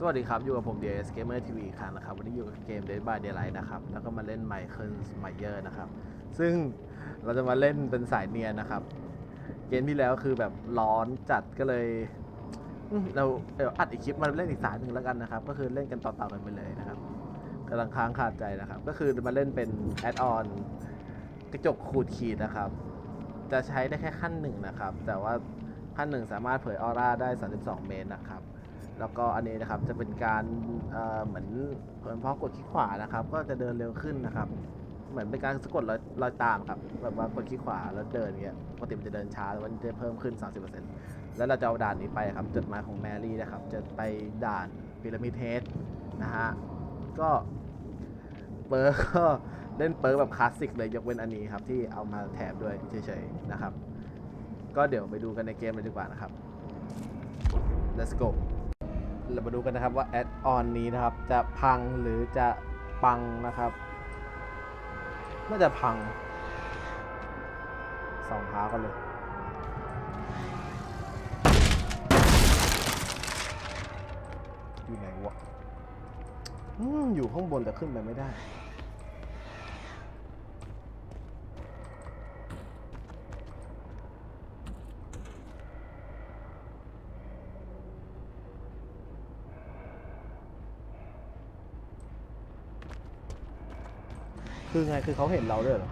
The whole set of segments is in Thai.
สวัสดีครับ อยู่กับผม DS Gamer TV อีกครั้งนะครับ วันนี้อยู่กับเกม Dead by Daylight นะครับ แล้วก็มาเล่น Michael Meyer นะครับ ซึ่งเราจะมาเล่นเป็นสายเนียนนะครับ เกมที่แล้วคือแบบร้อนจัดก็เลย เราเดี๋ยวอัดอีกคลิปมาเล่นอีกสายหนึ่งแล้วกันนะครับ ก็คือเล่นกันต่อๆกันไปเลยนะครับกำลังค้างขาดใจนะครับ ก็คือมาเล่นเป็นแอดออนกระจกขูดขีดนะครับ จะใช้ได้แค่ขั้นหนึ่งนะครับ แต่ว่าขั้นหนึ่งสามารถเผยออร่าได้ 32 เมตรนะครับ แล้วก็อันนี้นะครับจะเป็นการเเหมือนเพิ่มพอกดคลิกขวานะครับ ก็จะเดินเร็วขึ้นนะครับ เหมือนเป็นการสะกดรอยรอยตามครับแบบว่ากดคลิกขวาแล้วเดินเงี้ยปกติมันจะเดินช้าแต่ว่ามันจะเพิ่มขึ้น 30%แล้วเราจะเอาด่านนี้ไปครับจดหมายของแมรี่นะครับ จะไปด่านพีระมิดเฮดนะฮะก็เปิร์กก็เล่นเปิร์กแบบคลาสสิกเลยยกเว้นอันนี้ครับ ที่เอามาแถมด้วยเฉยๆนะครับ ก็เดี๋ยวไปดูกันในเกมเลยดีกว่านะครับ let's go เรามาดูกันนะครับว่าแอดออนนี้นะครับ จะพังหรือจะปังนะครับน่าจะพังสองท้ากันเลยอยู่ไหนวะอืมอยู่ข้างบนแต่ขึ้นไปไม่ได้ คือไงคือเขาเห็นเราด้วยเหรอ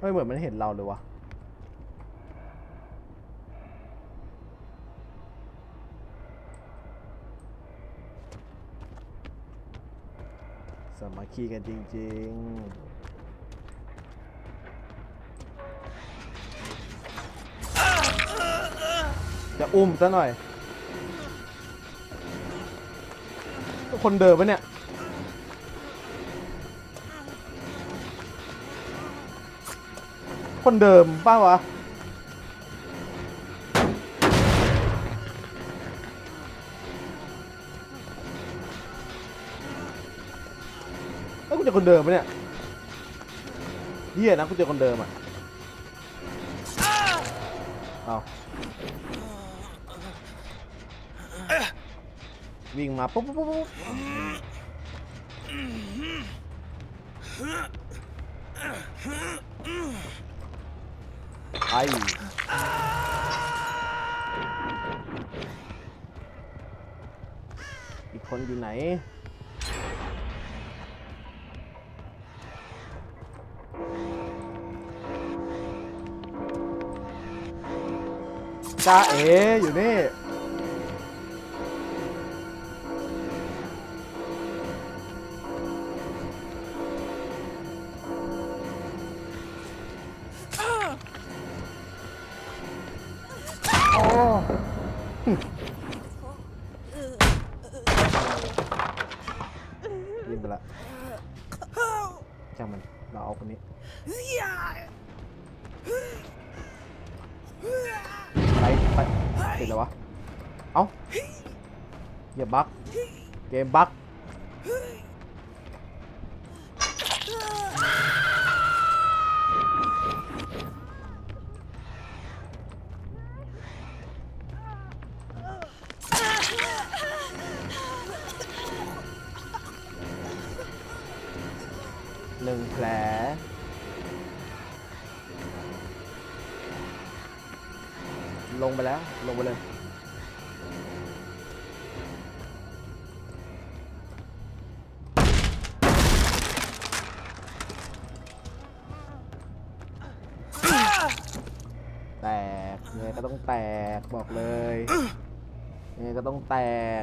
ไม่เหมือนมันเห็นเราเลยวะสามัคคีกันจริง ๆ อุ้มซะหน่อย คนเดิมปะเนี่ย คนเดิมป้าวะเอ้ยกูเจอคนเดิมปะเนี่ยเฮียนะกูเจอคนเดิมอะ เอา วิ่งมาปุ๊บปุ๊บปุ๊บปุ๊บไออีกคนอยู่ไหนจ้าเอ๋อยู่นี่ นึ่งแผล ลงไปแล้ว ลงไปเลย แตกยังไงก็ต้องแตกบอกเลยยังไงก็ต้องแตก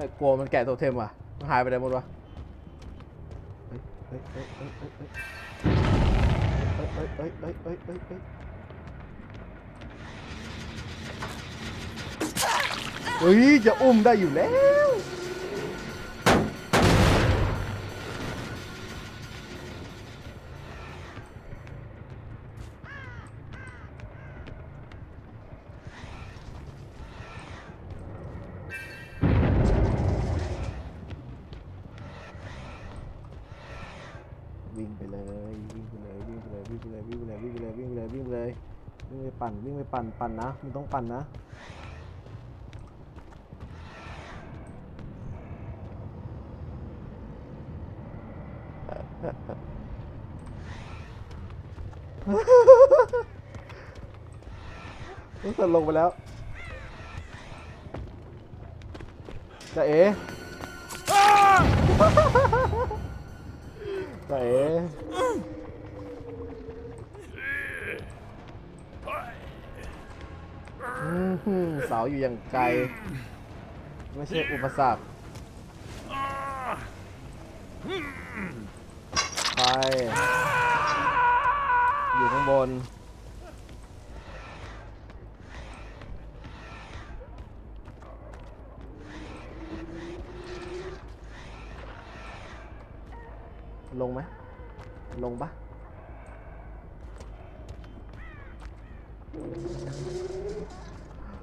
ไม่กลัวมันแกะโทเทมว่ะมันหายไปไหนหมดวะเฮ้ยเฮ้ยเฮ้ยเฮ้ยเฮ้ยเฮ้ยเฮ้ยเฮ้ยเฮ้ยเฮ้ยเฮ้ยเฮ้ยเฮ้ยจะอุ้มได้อยู่แล้ว วิ่งไปเลยวิ่งไปเลยวิ่งไปเลยวิ่งไปเลยวิ่งไปเลยวิ่งไปปั่นวิ่งไปปั่นปั่นนะมึงต้องปั่นนะรู้สึกลงไปแล้วจะเอ๋ จะเอ๋อื้อหือเสาอยู่อย่างไกล ไม่ใช่อุปสรรคไป อยู่ข้างบน ลงไหมลงปะ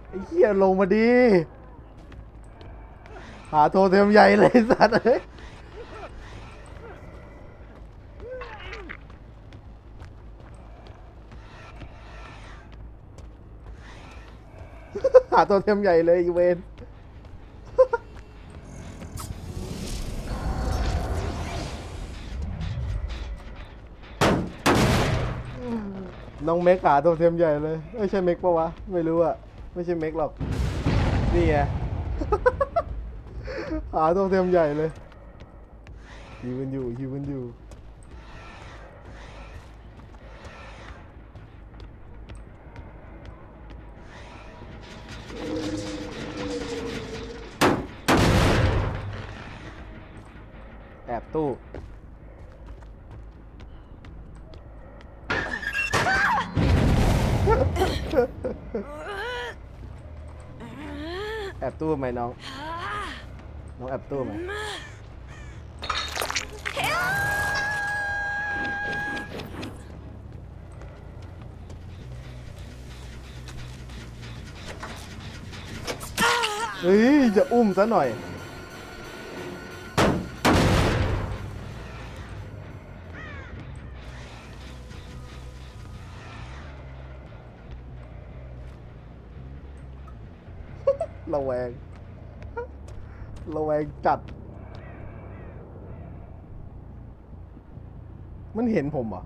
ไอ้เหี้ยลงมาดี หาโทรเทมใหญ่เลยสัตว์เอ้ยหาโทรเทมใหญ่เลยอีเวน น้องเมกหาโทรเทมใหญ่เลยไม่ใช่เมกปะวะ ไม่รู้อะไม่ใช่เมกหรอก นี่ไง หาโทรเทมใหญ่เลยฮิวกันอยู่ฮิวกันอยู่แอบตู้ ตู้ไหมน้อง น้องแอบตู้ไหมเฮ้ยจะอุ้มซะหน่อย ระแวง ระแวงจัด มันเห็นผมเหรอ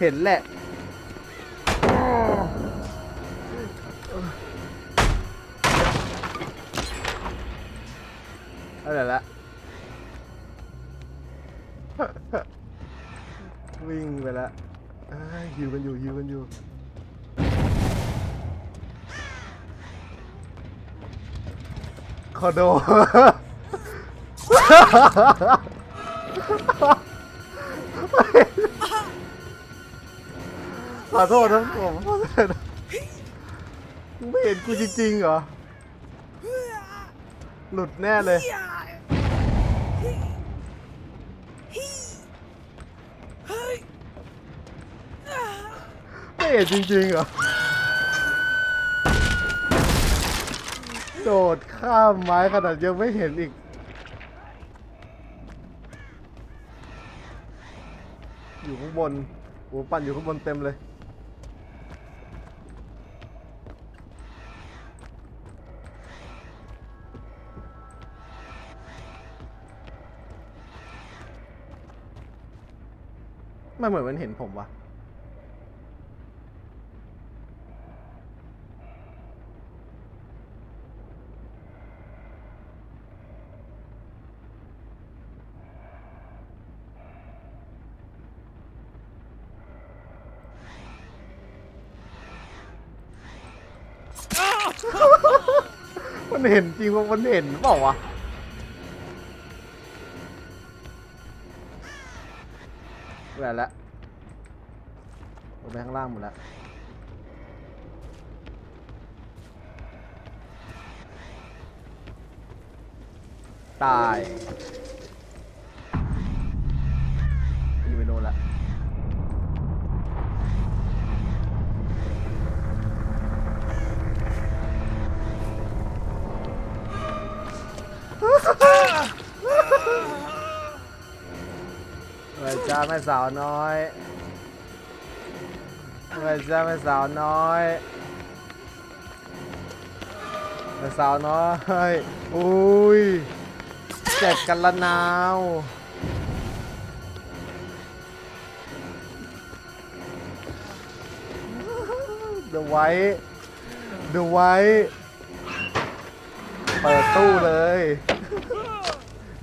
เห็นแหละ อะไรละ วิ่งไปแล้วฮิวกันอยู่ฮิวกันอยู่ขอโดขอโทษนะผมไม่เห็นกูจริงๆเหรอ หลุดแน่เลย เห็นจริงๆเหรอ โดดข้ามไม้ขนาดยังไม่เห็นอีก อยู่ข้างบนโอ้ปั่นอยู่ข้างบนเต็มเลย ไมันเหมือนมันเห็นผมวะ มันเห็นจริงว่ามันเห็นเปล่าวะแหวนละลงไปข้างล่างหมดแล้วตายไปโน่นละ เมื่อจ้าแม่สาวน้อยเมื่อจ้าแม่สาวน้อยแม่สาวน้อยอุ้ยเจ็บกันละนาวเดไว้เดไว้ เปิดตู้เลย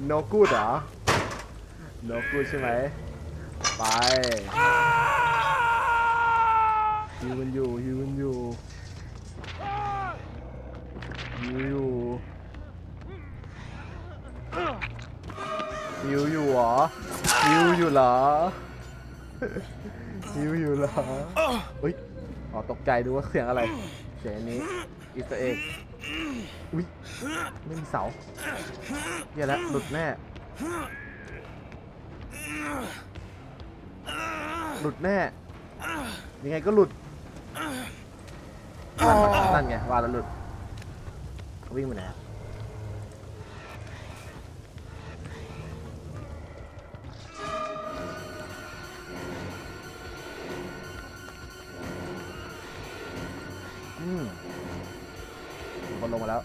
โนกูดเหรอ โนกูดใช่ไหม ไปฮิวมันอยู่ฮิวมันอยู่ฮิวอยู่ฮิวอยู่เหรอฮิวอยู่เหรอฮิวอยู่เหรอเฮ้ย อ๋อตกใจดูว่าเสียงอะไร เสียงนี้อิสเอ็ก ไม่มีเสาเหี้ยแล้วหลุดแน่หลุดแน่ยังไงก็หลุดนั่นไงว่าแล้วหลุดวิ่งไปไหนอืมคนลงมาแล้ว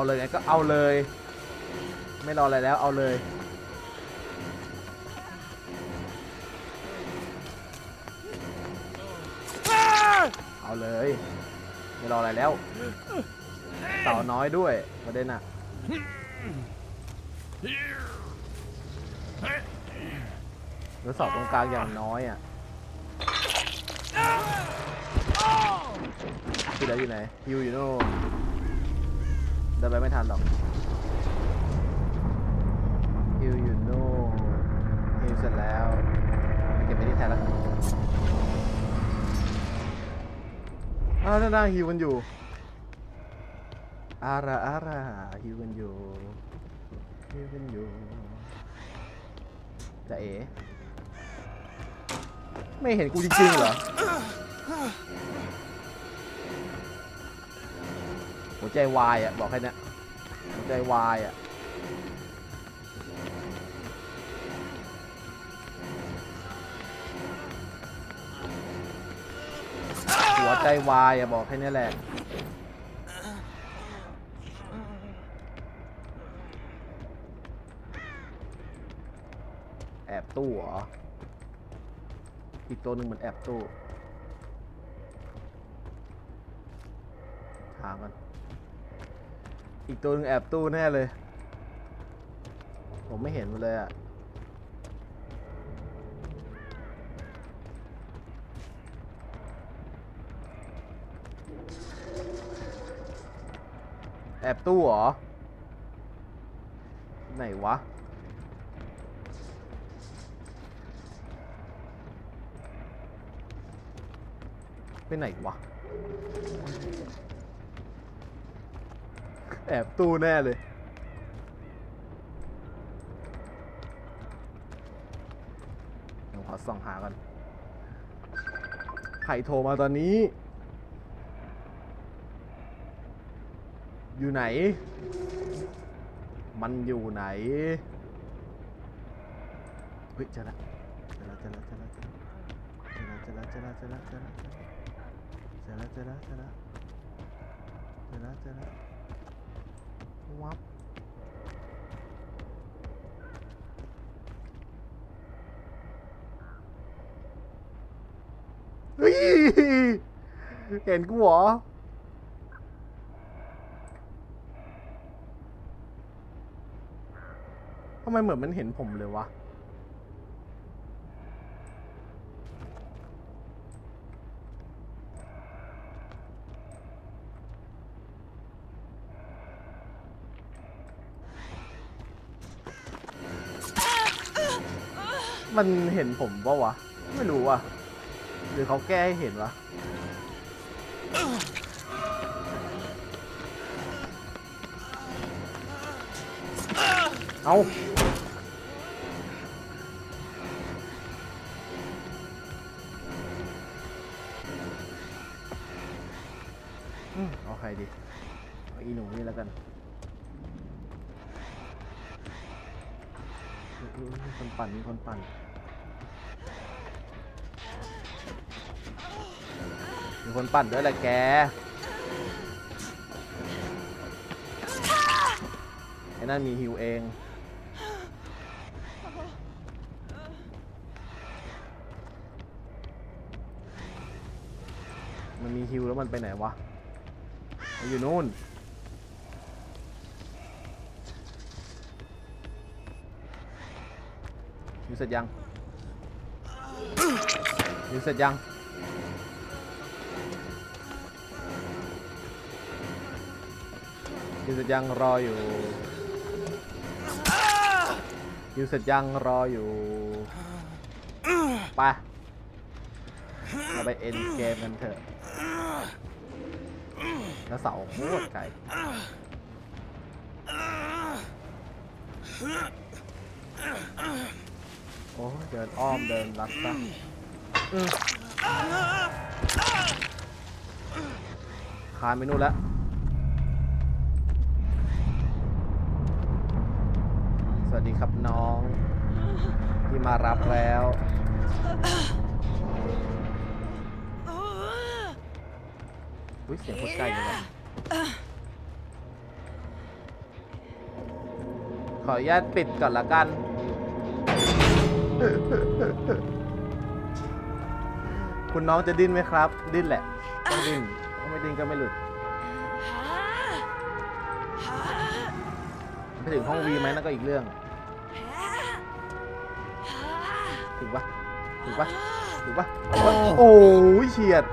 เอาเลยไงก็เอาเลย ไม่รออะไรแล้วเอาเลย เอาเลย ไม่รออะไรแล้วเต่าน้อยด้วยประเด็นอะแล้วสอบตรงกลางอย่างน้อยอะที่แล้วอยู่ไหนฮิวอยู่โน่น เดินไปไม่ทันหรอกฮิวอยู่โน่นฮิวเสร็จแล้วเก็บไปที่แทนแล้วอ้าวนั่งฮิวกันอยู่อาราอาราฮิวกันอยู่ฮิวกันอยู่จะเอ๋ไม่เห็นกูจริงๆเหรอ หัวใจวายอะ บอกแค่นี้หัวใจวายอะ หัวใจวายอะ บอกแค่นี้แหละแอบตู้เหรอ อีกตัวหนึ่งเหมือนแอบตู้ ถามกัน อีกตัวหนึ่งแอบตู้แน่เลย ผมไม่เห็นมันเลยอะแอบตู้เหรอ ไหนวะ ไปไหนวะ แอบตู้แน่เลย เดี๋ยวขอส่องหากันใครโทรมาตอนนี้ อยู่ไหน มันอยู่ไหน เฮ้ยเจอละเจอละเจอละเจอละเจอละเจอละเจอละเจอละเจอละเจอละเจอละเจอละเจอละเจอละ วับเฮ้ยเห็นกูเหรอทำไมเหมือนมันเห็นผมเลยวะ มันเห็นผมปะวะ ไม่รู้ว่ะ หรือเขาแก้ให้เห็นวะ เอาอืมเอาใครดีเอาอีหนูนี่แล้วกันมีคนปั่นมีคนปั่น มีคนปั่นด้วยแหละแกไอ้นั่นมีฮิวเองมันมีฮิวแล้วมันไปไหนวะมันอยู่นู่น ฮิวเสร็จยัง ฮิวเสร็จยัง ฮิวเสร็จยังรออยู่ฮิวเสร็จยังรออยู่ไปเราไปเอ็นเกมกันเถอะแล้วเสาโคตรไกลโอ้เดินอ้อมเดินลัดซะคานไปนู่นแล้ว สวัสดีครับน้องที่มารับแล้ว อุ้ยเสียงโคตรไกลเลยว่ะขออนุญาตปิดก่อนละกัน คุณน้องจะดิ้นไหมครับ ดิ้นแหละต้องดิ้นถ้าไม่ดิ้นก็ไม่หลุดไปถึงห้องวีไหมนั่นก็อีกเรื่องถึง ถึงปะถึงปะโอ้ยเฉียด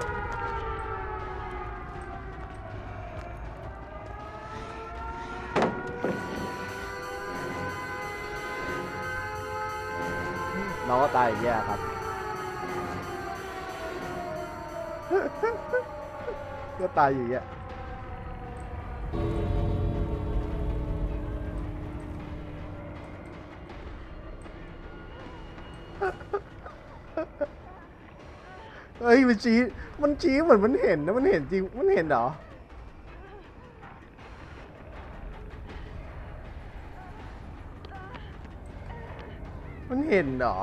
น้องก็ตายอย่างแย่ครับก็ตายอยู่อย่างเงี้ย มันชี้ มันชี้เหมือนมันเห็นนะ มันเห็นจริง มันเห็นเหรอ มันเห็นเหรอ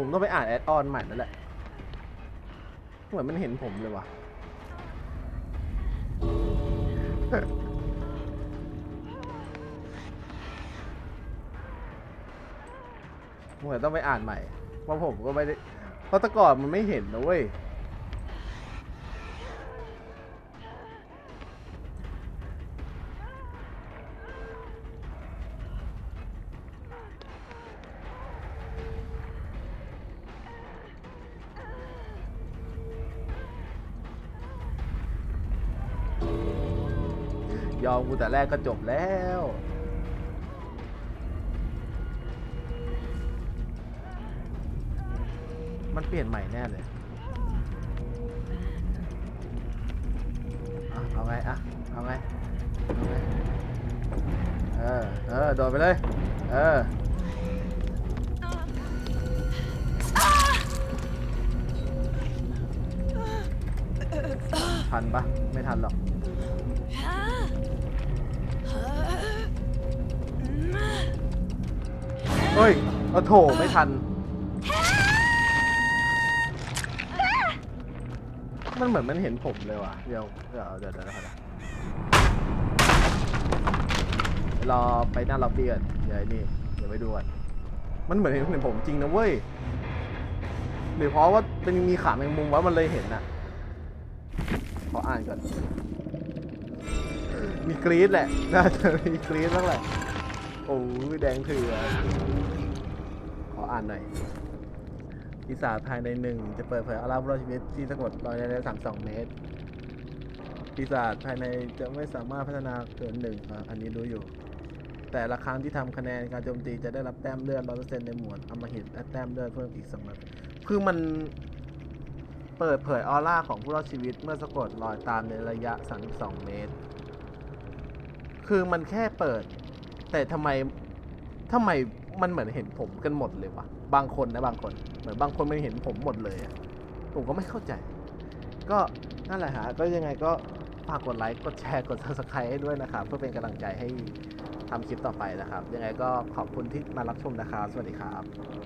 ผมต้องไปอ่านแอดออนใหม่นั่นแหละ เหมือนมันเห็นผมเลยว่ะเหมือนต้องไปอ่านใหม่ เพราะผมก็ไม่ได้ เพราะแต่ก่อนมันไม่เห็นนะเว้ย ยอมกูแต่แรกก็จบแล้ว มันเปลี่ยนใหม่แน่เลยอะเอาไงอะเอาไงเอาไงเออเออโดดไปเลย เออทันปะไม่ทันหรอกเฮ้ยเอาโถไม่ทัน มันเหมือนมันเห็นผมเลยว่ะ เดี๋ยวเดี๋ยวเดี๋ยวเดี๋ยวนะครับรอไปหน้าล็อบบี้ก่อนเดี๋ยวไอ้นี่เดี๋ยวไปดูก่อนมันเหมือนเห็นเห็นผมจริงนะเว้ยหรือเพราะว่าเป็นมีขาแมงมุมว่ามันเลยเห็นน่ะขออ่านก่อนมีกรีดแหละ น่าจะมีกรีดบ้างแหละ โอ้ยแดงเถื่อขออ่านหน่อย ปีศาจภายในหนึ่งจะเปิดเผยอาราบรอดชีวิตที่สะกดรอยในระยะ32เมตร ปีศาจภายในจะไม่สามารถพัฒนาเกินหนึ่งอะอันนี้รู้อยู่ แต่ละครั้งที่ทำคะแนนการโจมตีจะได้รับแต้มเลือด100%ในหมวดอมหิตและแต้มเลือดเพิ่มอีกสองร้อยคือมันเปิดเผยออร่าของผู้รอดชีวิตเมื่อสะกดรอยตามในระยะ 32 เมตร คือมันแค่เปิด แต่ทำไมทำไม มันเหมือนเห็นผมกันหมดเลยวะบางคนนะบางคน เหมือนบางคนมันเห็นผมหมดเลยอะผมก็ไม่เข้าใจ ก็นั่นแหละฮะก็ยังไงก็ฝากกดไลค์กดแชร์กด subscribe ให้ด้วยนะครับ เพื่อเป็นกำลังใจให้ทำคลิปต่อไปนะครับ ยังไงก็ขอบคุณที่มารับชมนะครับ สวัสดีครับ